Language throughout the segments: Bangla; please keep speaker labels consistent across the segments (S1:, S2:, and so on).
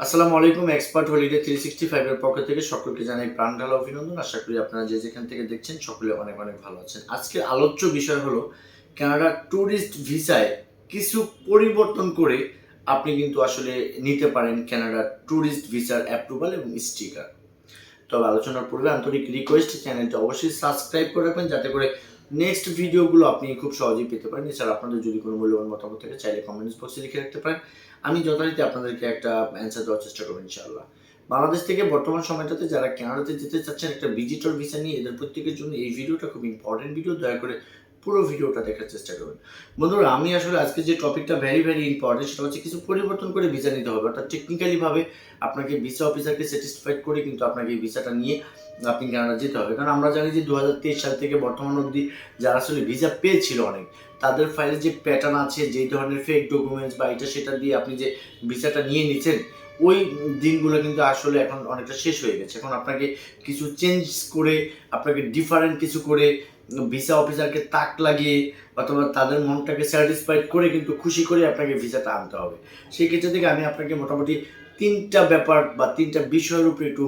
S1: আসসালামু আলাইকুম এক্সপার্ট হলিডে থ্রি সিক্সটি ফাইভের পক্ষ থেকে সকলকে জানাই প্রাণ ঢালা অভিনন্দন। আশা করি আপনারা যে যেখান থেকে দেখছেন সকলে অনেক অনেক ভালো আছেন। আজকের আলোচ্য বিষয় হলো কানাডা ট্যুরিস্ট ভিসায় কিছু পরিবর্তন করে আপনি কিন্তু আসলে নিতে পারেন কানাডা ট্যুরিস্ট ভিসার অ্যাপ্রুভাল এবং স্টিকার তবে আলোচনার পূর্বে আন্তরিক রিকোয়েস্ট চ্যানেলটা অবশ্যই সাবস্ক্রাইব করে রাখবেন, যাতে করে নেক্সট ভিডিওগুলো আপনি খুব সহজেই পেতে পারেন। এছাড়া আপনাদের যদি কোনো মূল্যবান মতামত থাকে, চাইলে কমেন্টস বক্সে লিখে রাখতে পারেন। আমি যথারীতি আপনাদেরকে একটা অ্যান্সার দেওয়ার চেষ্টা করব, ইনশাআল্লাহ। বাংলাদেশ থেকে বর্তমান সময়টাতে যারা কানাডাতে যেতে চাচ্ছেন, একটা ভিজিটর ভিসা নিয়ে এদের প্রত্যেকের জন্য এই ভিডিওটা খুব ইম্পর্টেন্ট ভিডিও দয়া করে পুরো ভিডিওটা দেখার চেষ্টা করবেন। বন্ধুরা, আমি আসলে আজকে যে টপিকটা ভেরি ভেরি ইম্পর্টেন্ট সেটা হচ্ছে কিছু পরিবর্তন করে ভিসা নিতে হবে। অর্থাৎ টেকনিক্যালিভাবে আপনাকে ভিসা অফিসারকে স্যাটিসফাইড করে কিন্তু আপনাকে এই ভিসাটা নিয়ে আপনি কানাডা যেতে হবে। কারণ আমরা জানি যে দু হাজার তেইশ সাল থেকে বর্তমান অবধি যারা আসলে ভিসা পেয়েছিল অনেক, তাদের ফাইলে যে প্যাটার্ন আছে, যেই ধরনের ফেক ডকুমেন্টস বা এটা সেটা দিয়ে আপনি যে ভিসাটা নিয়ে নিচ্ছেন ওই দিনগুলো কিন্তু আসলে এখন অনেকটা শেষ হয়ে গেছে। এখন আপনাকে কিছু চেঞ্জ করে, আপনাকে ডিফারেন্ট কিছু করে ভিসা অফিসারকে তাক লাগিয়ে অথবা তাদের মনটাকে স্যাটিসফাইড করে কিন্তু খুশি করে আপনাকে ভিসাটা আনতে হবে। সেই ক্ষেত্রে থেকে আমি আপনাকে মোটামুটি তিনটা ব্যাপার বা তিনটা বিষয়ের উপরে একটু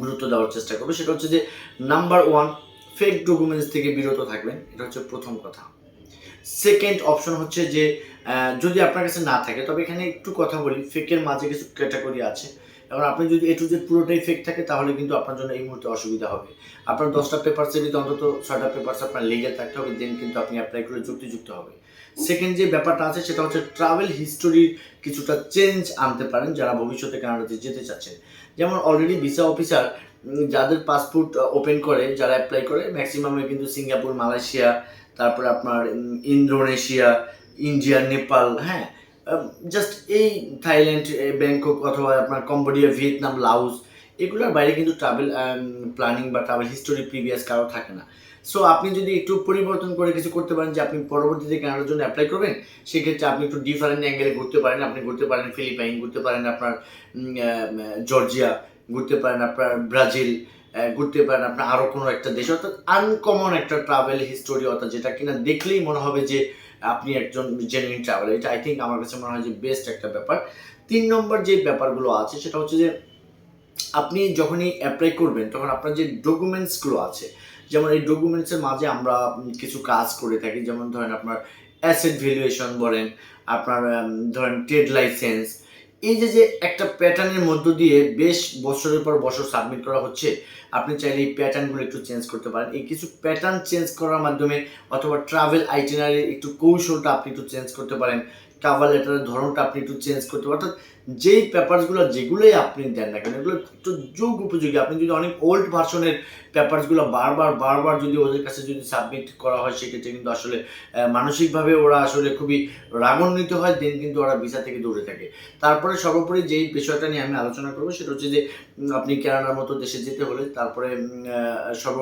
S1: গুরুত্ব দেওয়ার চেষ্টা করব। সেটা হচ্ছে যে নাম্বার ওয়ান ফেক ডকুমেন্টস থেকে বিরত থাকবেন। এটা হচ্ছে প্রথম কথা। সেকেন্ড অপশন হচ্ছে যে যদি আপনার কাছে না থাকে, তবে এখানে একটু কথা বলি ফেকের মাঝে কিছু ক্যাটাগরি আছে। এবং আপনি যদি এ টু জেড পুরোটাই ফেক থাকে, তাহলে কিন্তু আপনার জন্য এই মুহূর্তে অসুবিধা হবে। আপনার দশটা পেপারসের ভিতরে অন্তত ছয়টা পেপারস আপনার লিগেল থাকতে হবে দেন কিন্তু আপনি অ্যাপ্লাই করে যুক্তিযুক্ত হবে। সেকেন্ড যে ব্যাপারটা আছে, সেটা হচ্ছে ট্রাভেল হিস্টোরির কিছুটা চেঞ্জ আনতে পারেন, যারা ভবিষ্যতে কানাডাতে যেতে চাচ্ছেন। যেমন অলরেডি ভিসা অফিসার যাদের পাসপোর্ট ওপেন করে, যারা অ্যাপ্লাই করে ম্যাক্সিমামে কিন্তু সিঙ্গাপুর, মালয়েশিয়া, তারপর আপনার ইন্দোনেশিয়া, ইন্ডিয়া, নেপাল হ্যাঁ জাস্ট এই থাইল্যান্ড ব্যাংকক অথবা আপনার কম্বোডিয়া, ভিয়েতনাম লাউস এগুলোর বাইরে কিন্তু ট্রাভেল প্ল্যানিং বা ট্রাভেল হিস্টোরি প্রিভিয়াস কারও থাকে না। সো আপনি যদি একটু পরিবর্তন করে কিছু করতে পারেন যে, আপনি পরবর্তীতে কানাডার জন্য অ্যাপ্লাই করবেন, সেক্ষেত্রে আপনি একটু ডিফারেন্ট অ্যাঙ্গেলে ঘুরতে পারেন, আপনি ঘুরতে পারেন, ফিলিপাইন ঘুরতে পারেন, আপনার জর্জিয়া ঘুরতে পারেন আপনার ব্রাজিল ঘুরতে পারেন আপনার আরও কোনো একটা দেশ, অর্থাৎ আনকমন একটা ট্রাভেল হিস্টোরি অর্থাৎ যেটা কিনা দেখলেই মনে হবে যে আপনি একজন জেনুইন ট্রাভেল এটা আই থিঙ্ক আমার কাছে মনে হয় যে বেস্ট একটা ব্যাপার। তিন নম্বর যে ব্যাপারগুলো আছে, সেটা হচ্ছে যে আপনি যখনই অ্যাপ্লাই করবেন, তখন আপনার যে ডকুমেন্টসগুলো আছে, যেমন এই ডকুমেন্টসের মাঝে আমরা কিছু কাজ করে থাকি, যেমন ধরেন আপনার অ্যাসেট ভ্যালুয়েশন বলেন, আপনার ধরেন ট্রেড লাইসেন্স এই যে যে একটা প্যাটার্নের মধ্য দিয়ে বেশ বছরের পর বছর সাবমিট করা হচ্ছে, আপনি চাইলে এই প্যাটার্নগুলো একটু চেঞ্জ করতে পারেন। এই কিছু প্যাটার্ন চেঞ্জ করার মাধ্যমে অথবা ট্রাভেল আইটেনারির একটু কৌশলটা আপনি একটু চেঞ্জ করতে পারেন ট্রাভেল লেটারের ধরনটা আপনি একটু চেঞ্জ করতে পারেন। অর্থাৎ যেই পেপারসগুলো যেগুলোই আপনি দেন না কেন, এগুলো একটু যুগ উপযোগী। আপনি যদি অনেক ওল্ড ভার্সনের পেপারসগুলো বারবার বারবার যদি ওদের কাছে যদি সাবমিট করা হয়, সেক্ষেত্রে কিন্তু আসলে মানসিকভাবে ওরা আসলে খুবই রাগান্বিত হয় দেন কিন্তু ওরা ভিসা থেকে দূরে থাকে। তারপরে সর্বোপরি যেই বিষয়টা নিয়ে আমি আলোচনা করব, সেটা হচ্ছে যে আপনি কেনার মতো দেশে যেতে হলে তারপরে সর্ব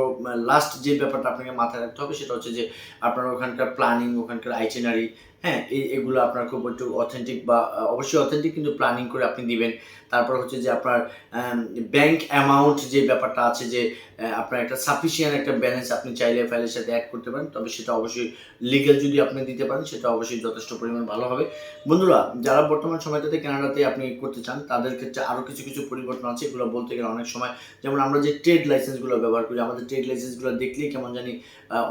S1: লাস্ট যে ব্যাপারটা আপনাকে মাথায় রাখতে হবে, সেটা হচ্ছে যে, আপনার ওখানকার প্ল্যানিং ওখানকার আইটেনারি হ্যাঁ এই এগুলো আপনার খুব একটু অথেন্টিক বা অবশ্যই অথেন্টিক কিন্তু প্ল্যানিং করে আপনি দিবেন। তারপর হচ্ছে যে আপনার ব্যাংক অ্যামাউন্ট যে ব্যাপারটা আছে যে আপনার একটা সাফিসিয়েন্ট একটা ব্যালেন্স আপনি চাইলে ফাইলের সাথে অ্যাড করতে পারেন, তবে সেটা অবশ্যই লিগেল যদি আপনি দিতে পারেন, সেটা অবশ্যই যথেষ্ট পরিমাণ ভালো হবে। বন্ধুরা, যারা বর্তমান সময়টাতে কানাডাতে আপনি করতে চান, তাদের ক্ষেত্রে আরও কিছু কিছু পরিবর্তন আছে, এগুলো বলতে গেলে অনেক সময়, যেমন আমরা যে ট্রেড লাইসেন্সগুলো ব্যবহার করি, আমাদের ট্রেড লাইসেন্সগুলো দেখলেই কেমন জানি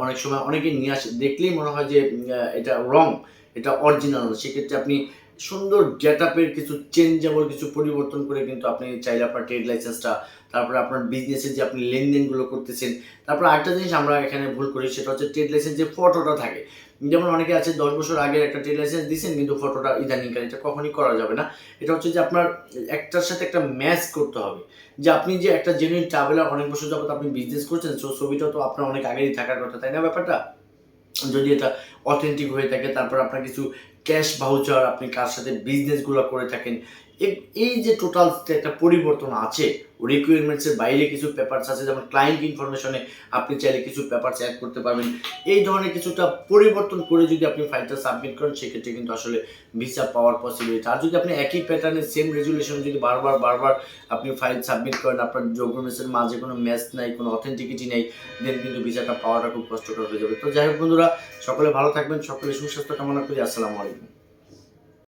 S1: অনেক সময় অনেকে নিয়ে আসে, দেখলেই মনে হয় যে এটা রং এটা অরিজিনাল সেক্ষেত্রে আপনি সুন্দর গেট আপের কিছু চেঞ্জেবল কিছু পরিবর্তন করে কিন্তু আপনি চাইলে আপনার ট্রেড লাইসেন্সটা তারপরে আপনার বিজনেসে যে আপনি লেনদেনগুলো করতেছেন, তারপর আরেকটা জিনিস আমরা এখানে ভুল করি, সেটা হচ্ছে ট্রেড লাইসেন্স যে ফটোটা থাকে। যেমন অনেকে আছে, দশ বছর আগে একটা ট্রেড লাইসেন্স দিয়েছেন কিন্তু ফটোটা ইদানিংকাল এটা কখনই করা যাবে না। এটা হচ্ছে যে আপনার একটার সাথে একটা ম্যাচ করতে হবে। যে আপনি যে একটা জেনুইন ট্রাভেলার অনেক বছর যাবত আপনি বিজনেস করছেন সো ছবিটা তো আপনার অনেক আগেই থাকার কথা, তাই না ব্যাপারটা? যদি এটা অথেন্টিক হয়ে থাকে তারপর আপনার কিছু ক্যাশ ভাউচার আপনি কার সাথে বিজনেসগুলো করে থাকেন এই যে টোটাল একটা পরিবর্তন আছে রিকোয়ারমেন্টসের বাইরে কিছু পেপারস আছে, যেমন ক্লায়েন্ট ইনফরমেশনে আপনি চাইলে কিছু পেপারস অ্যাড করতে পারবেন। এই ধরনের কিছুটা পরিবর্তন করে যদি আপনি ফাইলটা সাবমিট করেন, সেক্ষেত্রে কিন্তু আসলে ভিসা পাওয়ার পসিবিলিটি আর যদি আপনি একই প্যাটার্নের সেম রেজুলেশন যদি বারবার বারবার আপনি ফাইল সাবমিট করেন, আপনার ডকুমেন্টসের মাঝে কোনো ম্যাচ নাই, কোনো অথেন্টিকিটি নেই দেন কিন্তু ভিসাটা পাওয়াটা খুব কষ্টকর হয়ে যাবে। তো যাই হোক বন্ধুরা, সকলে ভালো থাকবেন, সকলে সুস্বাস্থ্য কামনা করি, আসসালামু আলাইকুম।